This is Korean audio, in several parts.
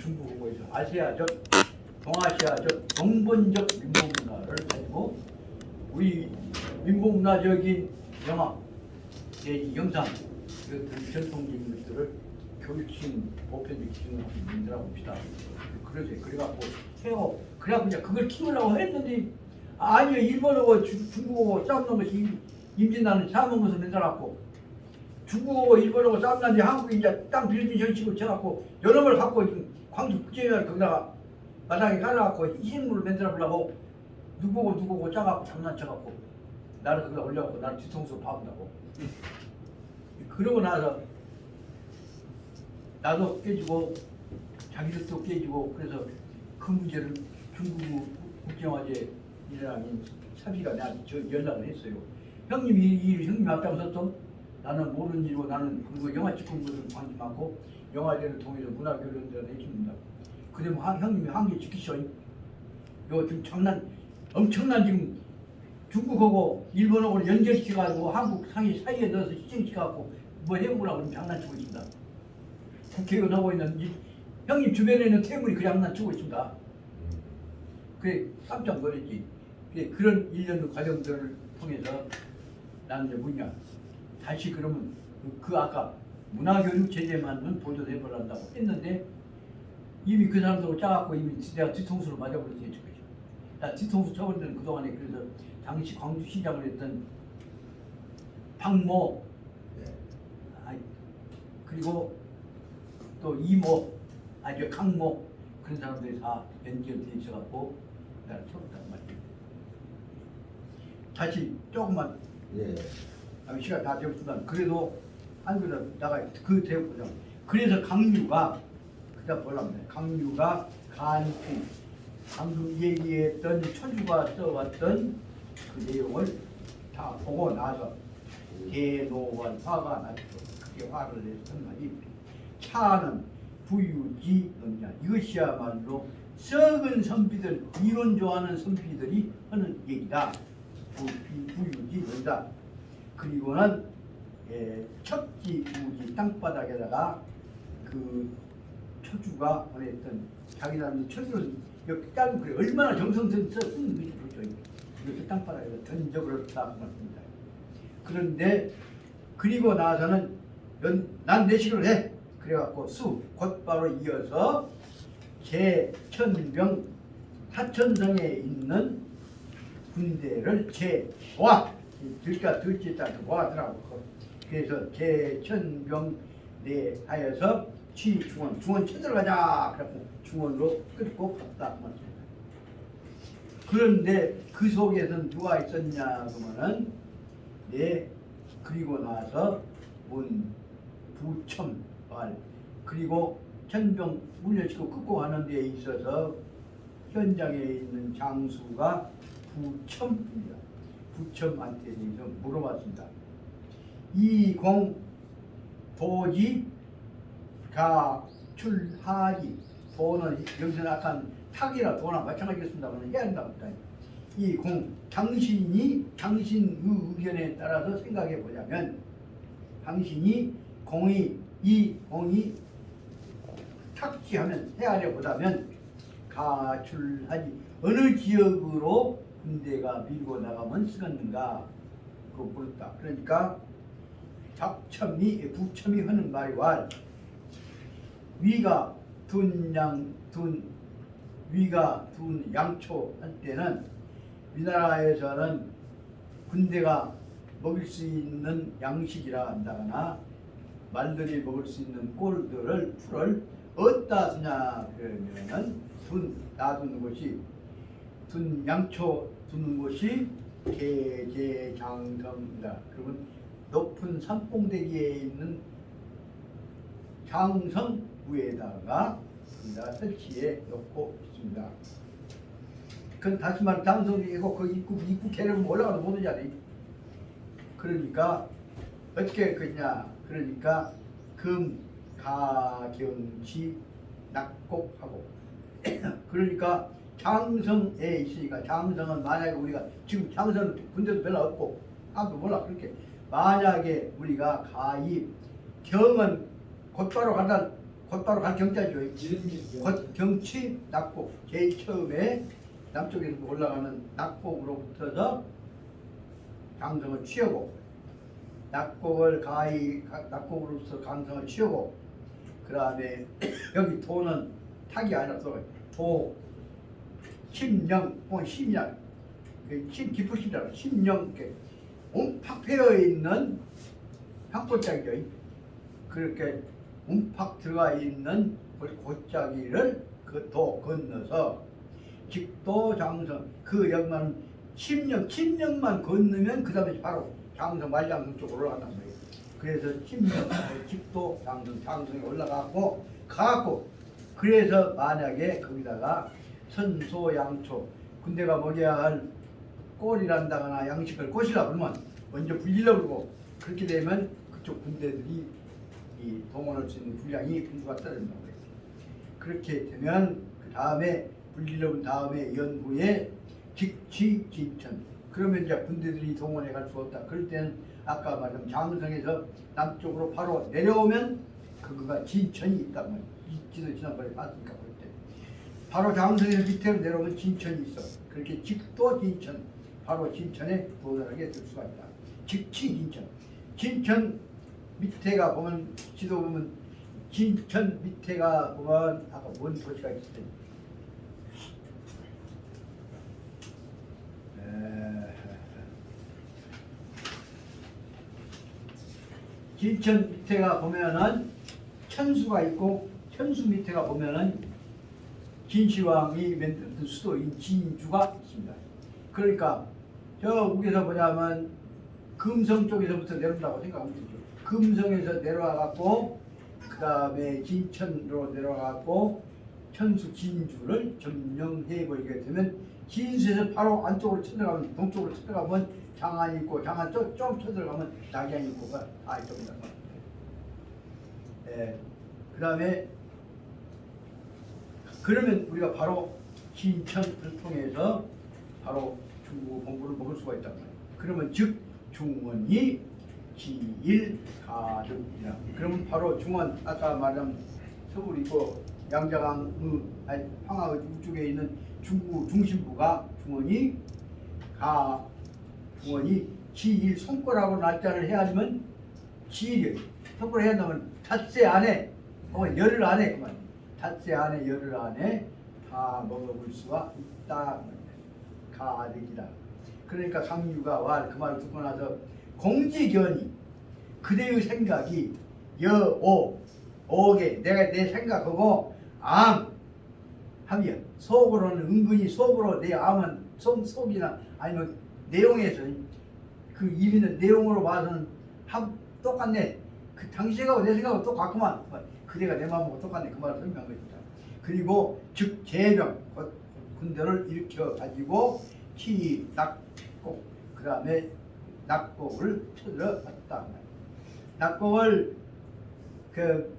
중국어에서 아시아적, 동아시아적 동본적 민복문화를 가지고 우리 민복문화적인 영화, 영상, 그 전통적인 것들을 교육신, 보편적 기준으로 만들어 봅시다. 그러세요. 그래갖고 해요. 그래갖고 이제 그걸 키우려고 했는데 아니요 일본어고 주- 중국어고 싸움는 것이 임- 임진다는 싸움는 것을 내달았고 중국어고 일본어고 싸움난지 한국이 이제 땅 빌딩 형식으로 쳐갖고 걸 갖고 지금 광주 국제회관 거기다가 마당에 깔아갖고 이신물을 만들어 보려고 누구고 누구고 짜갖고 장난쳐갖고 나를 거기다 올려갖고 나를 뒤통수로 파본다고 그러고 나서 나도 깨지고 자기들도 깨지고 그래서 그 문제를 중국 국제영화제 이라는 사비가 나한테 저 연락을 했어요. 형님이 이일 형님 앞장섰어? 나는 모르는 일이고 나는 그리고 영화 찍은 것을 관심 많고 영화제를 통해서 문화 교류를 해줍니다. 그러면 하- 형님이 한개 지키셔. 이거 지금 장난 엄청난 지금 중국하고 일본하고 연결시켜가지고 한국 상해 사이에 넣어서 시정시켜갖고 뭐 해보라고 그러면 장난치고 있습니다. 국회의원 하고 있는 이, 형님 주변에 있는 태물이 그 장난치고 있습니다. 그게 깜짝 놀랐지. 그게 그런 일련의 과정들을 통해서 나는 이제 뭐냐 다시 그러면 그, 그 아까 문화교육 제재만은 보조해 보란다고 했는데 이미 그 사람들하고 짜갖고 이미 내가 뒤통수를 맞아버렸지 지금. 나 뒤통수 쳐버린 데는 그동안에 그래서 당시 광주시장을 했던 박모 네. 아이, 그리고 또 이모 아주 강모 그런 사람들이 다 연결돼 있어갖고 나를 채웠단 말이에요. 다시 조금만 예. 아니, 시간 다 되었지만 그래도 한글은 나가 그 되었거든. 그래서 강유가 그다 볼랍니다. 강유가 간구 방금 얘기했던 천주가 써왔던 그 내용을 다 보고 나서 대노원 화가 났죠. 그게 화를 냈던 말이 차는 부유지 없냐. 이것이야말로 썩은 선비들 이론 좋아하는 선비들이 하는 얘기다. 부, 부유지 없다. 그리고는 예, 척지 우지 땅바닥에다가 그 초주가 보냈던 자기라는 초주를 이렇게 짧은 글 얼마나 정성스레 쓴 글이 그렇죠. 이렇게 땅바닥에다 던져버렸다 그 말입니다. 그런데 그리고 나서는 연, 난 내식을 해. 그래갖고 수 곧바로 이어서 제 천병 사천성에 있는 군대를 제와 들까 들지 따라 모아더라고. 그래서 제천병 내 하여서 취중원 중원 쳐들어가자. 그래갖고 중원으로 끌고 갔다. 그. 그런데 그 속에서는 누가 있었냐 그러면은 네 그리고 나서 문 부첨발 그리고 천병 물려치고 끌고 가는 데에 있어서 현장에 있는 장수가 부첨입니다. 부첨한테 대해서 물어봤습니다. 이공 도지 가출하지 도는 여기서 약간 탁이라 도나 마찬가지겠습니다만 해야 한다고. 이공 당신이 당신의 의견에 따라서 생각해 보자면 당신이 공이 이 공이 탁지하면 헤아려 보자면 가출하지 어느 지역으로 군대가 밀고 나가면 쓰겠는가 그거 물었다. 그러니까 작첨이 부첨이 하는 말이와 위가 둔양 둔 위가 둔 양초 할 때는 우리나라에서는 군대가 먹을 수 있는 양식이라 한다거나 말들이 먹을 수 있는 꼴들을 풀을 어디다 쓰냐 그러면은 둔 놔두는 것이 둔 양초 두는 것이 계제장성이다. 그러면 높은 산봉대기에 있는 장성 위에다가 여기다 설치해 놓고 있습니다. 그건 다시 말해 장성이고 그 입구 입구 계를 올라가도 못 오잖아요. 그러니까 어떻게 그냐? 그러니까 금 가경치 낙곡하고 그러니까 장성에 있으니까 장성은 만약에 우리가 지금 장성 군대도 별로 없고 아무도 몰라 그렇게. 만약에 우리가 가입 경은 곧바로 간다 곧바로 갈 경자죠. 곧 경치 낙곡 제일 처음에 남쪽에서 올라가는 낙곡으로부터서 강성을 취하고 낙곡을 가히 가- 낙곡으로서 강성을 취하고 그 다음에 여기 도는 탁이 아니라서 도 심령 혹은 심양 심 깊으시잖아 심령 이렇게 움팍 패여 있는 향꽃장이죠 그렇게 움팍 들어가 있는 그 곧자기를 그도 건너서 직도 장성 그 역만 10년 10년만 건너면 그 다음에 바로 장성 말장성 쪽으로 올라간단 말이에요. 그래서 10년 직도 장성 장성에 올라가고 가고 그래서 만약에 거기다가 선소 양초 군대가 먹여야 할 꼴이란다거나 양식을 꼬시라 그러면 먼저 불리려 그러고 그렇게 되면 그쪽 군대들이 이 동원할 수 있는 분량이 분수가 떨어진다고 해요. 그렇게 되면 그 다음에 불리려온 다음에 연후에 직지 진천 그러면 이제 군대들이 동원해 갈 수 없다. 그럴 때는 아까 말한 장성에서 남쪽으로 바로 내려오면 그거가 진천이 있단 말이에요. 지도 지난번에 봤으니까. 바로 장성에서 밑으로 내려오면 진천이 있어. 그렇게 직도 진천, 바로 진천에 도달하게 될 수가 있다. 직치 진천. 진천 밑에가 보면 지도 보면 진천 밑에가 보면 아까 뭔 도시가 있을 진천 밑에가 보면은 천수가 있고 천수 밑에가 보면은 진시황이 만든 수도인 진주가 있습니다. 그러니까 저 위에서 보자면 금성 쪽에서부터 내려온다고 생각하면 되죠. 금성에서 내려와 갖고 그 다음에 진천으로 내려와 갖고 천수 진주를 점령해 버리게 되면 진수에서 바로 안쪽으로 쳐들어가면 동쪽으로 쳐들어가면 장안이 있고 장안 좀, 좀 쳐들어가면 낙양이 있고가 다 이쪽이란 말이에요. 예, 그 다음에 그러면 우리가 바로 진천을 통해서 바로 중국어 공부를 먹을 수가 있단 말이에요. 그러면 즉 중원이 지일 가득이라. 그러면 바로 중원 아까 말한 서울이고 양자강 의, 아니 황하 우쪽에 있는 중구 중심부가 중원이 가 중원이 지일 손가락으로 날짜를 해야지만 지일이 손가락 해야 되면 닷새 안에 어 열흘 안에 그만 닷새 안에 열흘 안에 다 먹어볼 수가 있다. 가득이다. 그러니까 강유가 왈그 말을 듣고 나서 공지견이 그대의 생각이 여오 오게 내가 내 생각하고 암 합이야 속으로는 은근히 속으로 내 암은 속, 속이나 아니면 내용에서 그 입있는 내용으로 봐서는 함 똑같네. 그 당신 생각하고 내 생각하고 똑같구만 그대가 내 마음하고 똑같네. 그 말을 설명한 것입니다. 그리고 즉곧 군대를 일으켜 가지고 키 낙곡 그 다음에 낙곡을 쳐들어 갔다. 낙곡을 그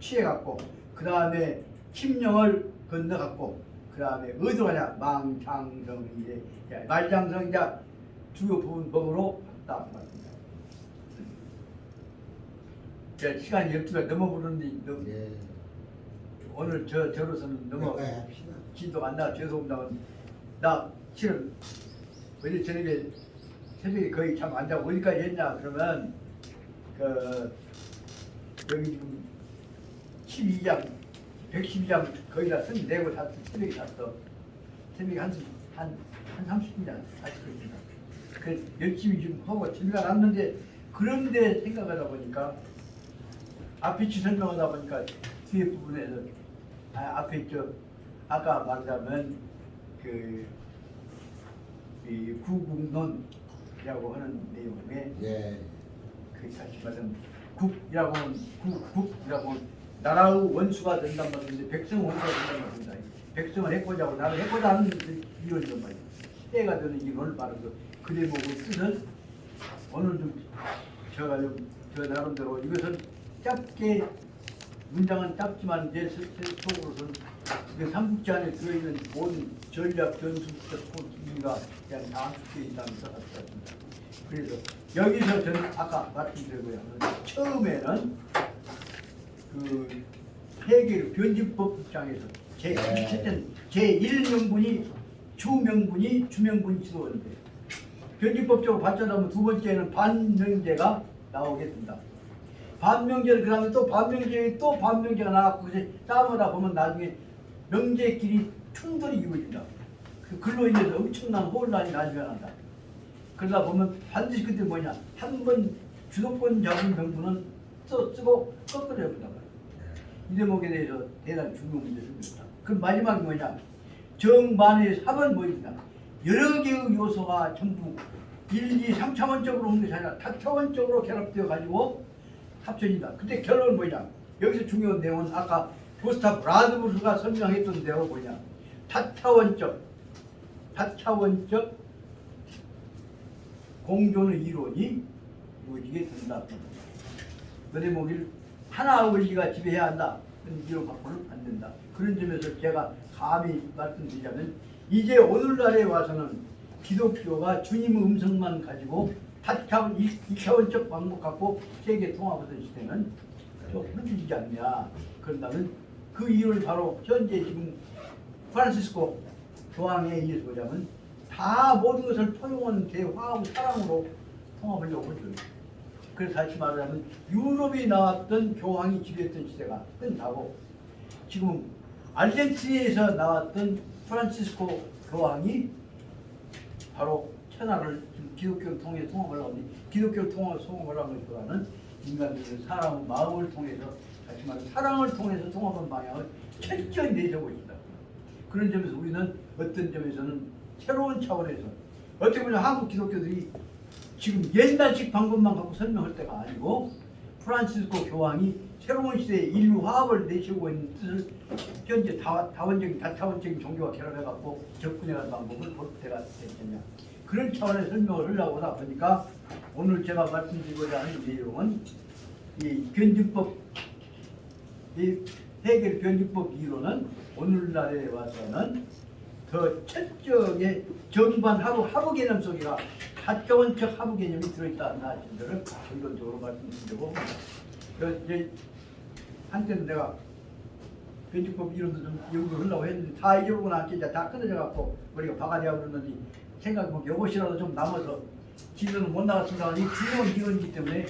취해 갖고 그 다음에 침령을 건너갔고 그 다음에 어디로 가냐? 망창성 이제 말장성 이제 주요 부분 법으로 갔다 자, 시간이 12가 넘어 부르는데 너무 예. 오늘 저 저로서는 너무 가까이 합시다. 진도 안 나 죄송합니다. 나 실은 어제 저녁에 새벽에 거의 잠 안 자고 어디까지 했냐 그러면 그 여기 지금 12장 112장 거의 다 쓴, 내고 다 새벽에 잤어. 새벽에 한한 한 30분이나 아직까지. 그 열심히 지금 하고 집에 갔는데 그런데 생각하다 보니까 앞에 설명하다 보니까 뒤에 부분에서 아, 앞에 저 아까 말하자면 그 이 구국론이라고 하는 내용에 예. 그 다시 말하면 국이라고 하면 국, 국이라고 나라의 원수가 된단 말인데 백성 원수가 된단 말입니다. 백성을 해코자 하고 나를 해코자 하는 이론이란 말이에요. 때가 되는 이론을 말해서 그 대목의 뜻은 오늘 좀 제가 좀 저 나름대로 이것은 짧게 문장은 짧지만 스- 속으로서는 그 삼국지 안에 들어있는 모든 전략, 전술부터 기가 그냥 다 함께 있다는 것 같습니다. 그래서 여기서 저는 아까 말씀드리고요. 처음에는 그 해결 변증법 입장에서 제 네. 첫째 제 1명분이 주명분이 주명분이 지도하는데 변증법적으로 발전하면 두 번째는 반명제가 나오게 된다. 반명제를 그다음에 또 반명제에 또 반명제가 나왔고 이제 싸우다 보면 나중에 명제끼리 충돌이 이루어진다. 그 글로 인해서 엄청난 혼란이 발생한다. 그러다 보면 반드시 그때 뭐냐 한 번 주도권 잡은 명분은 써 쓰고 꺾어야 된다. 이 대목에 대해서 대단히 중요한 문제입니다. 그 마지막이 뭐냐 정반의 합은 뭐입니다. 여러 개의 요소가 전부 1, 2, 3차원적으로 오는 것이 아니라 다차원적으로 결합되어 가지고 합쳐진다. 근데 결론은 뭐냐? 여기서 중요한 내용은 아까 구스타프 라드부스가 설명했던 내용 뭐냐? 다차원적, 다차원적 공존의 이론이 이루어지게 된다. 그 대목을 하나 원리가 지배해야 한다. 이론 갖고는 안 된다. 그런 점에서 제가 감히 말씀드리자면 이제 오늘날에 와서는 기독교가 주님의 음성만 가지고 다차원, 이차원적 방법 갖고 세계 통합하던 시대는 좀 흔들리지 않냐. 그런다면 그 이유를 바로 현재 지금 프란시스코 교황에 의해서 보자면 다 모든 것을 포용한 대화하고 사랑으로 통합하려고 하죠. 그래서 다시 말하자면 유럽이 나왔던 교황이 지배했던 시대가 끝나고 지금 알젠티에서 나왔던 프란시스코 교황이 바로 천하를 기독교를 통해 통합하려고 하니 기독교를 통해 통합하려고 하기보다는 인간들의 사람 마음을 통해서 다시 말해 사랑을 통해서 통합한 방향을 철저히 내세우고 있다. 그런 점에서 우리는 어떤 점에서는 새로운 차원에서 어떻게 보면 한국 기독교들이 지금 옛날식 방법만 갖고 설명할 때가 아니고 프란시스코 교황이 새로운 시대의 인류 화합을 내세우고 있는 뜻을 현재 다, 다원적인 다차원적인 종교와 결합해갖고 접근해가는 방법을 볼 때가 됐겠냐 그런 차원의 설명을 하려고 하다 보니까 오늘 제가 말씀드리고자 하는 내용은 이 변증법 이 해결 변증법 이론은 오늘날에 와서는 더 철저하게 정반 하부 하부 개념 속에가 다차원적 하부 개념이 들어있다는 사실들을 결론적으로 말씀드리고 그 이제 한때는 내가 변증법 이론도 좀 연구를 하려고 했는데 다 잊어보고 나니까 이제 다 끊어져 갖고 머리가 바가지하고 그러는데 생각해보면 이것이라도 좀 남아서 지도는 못 나갔습니다. 이 중요한 이론이기 때문에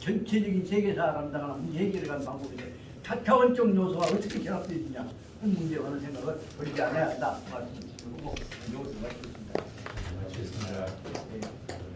전체적인 세계사 감당하는 해결에 관한 방법인데 다차원적 요소가 어떻게 결합되어 있느냐 하는 문제에 관한 생각을 버리지 않아야 한다 말씀드리고 이것을 마치겠습니다. 마치겠습니다. 예.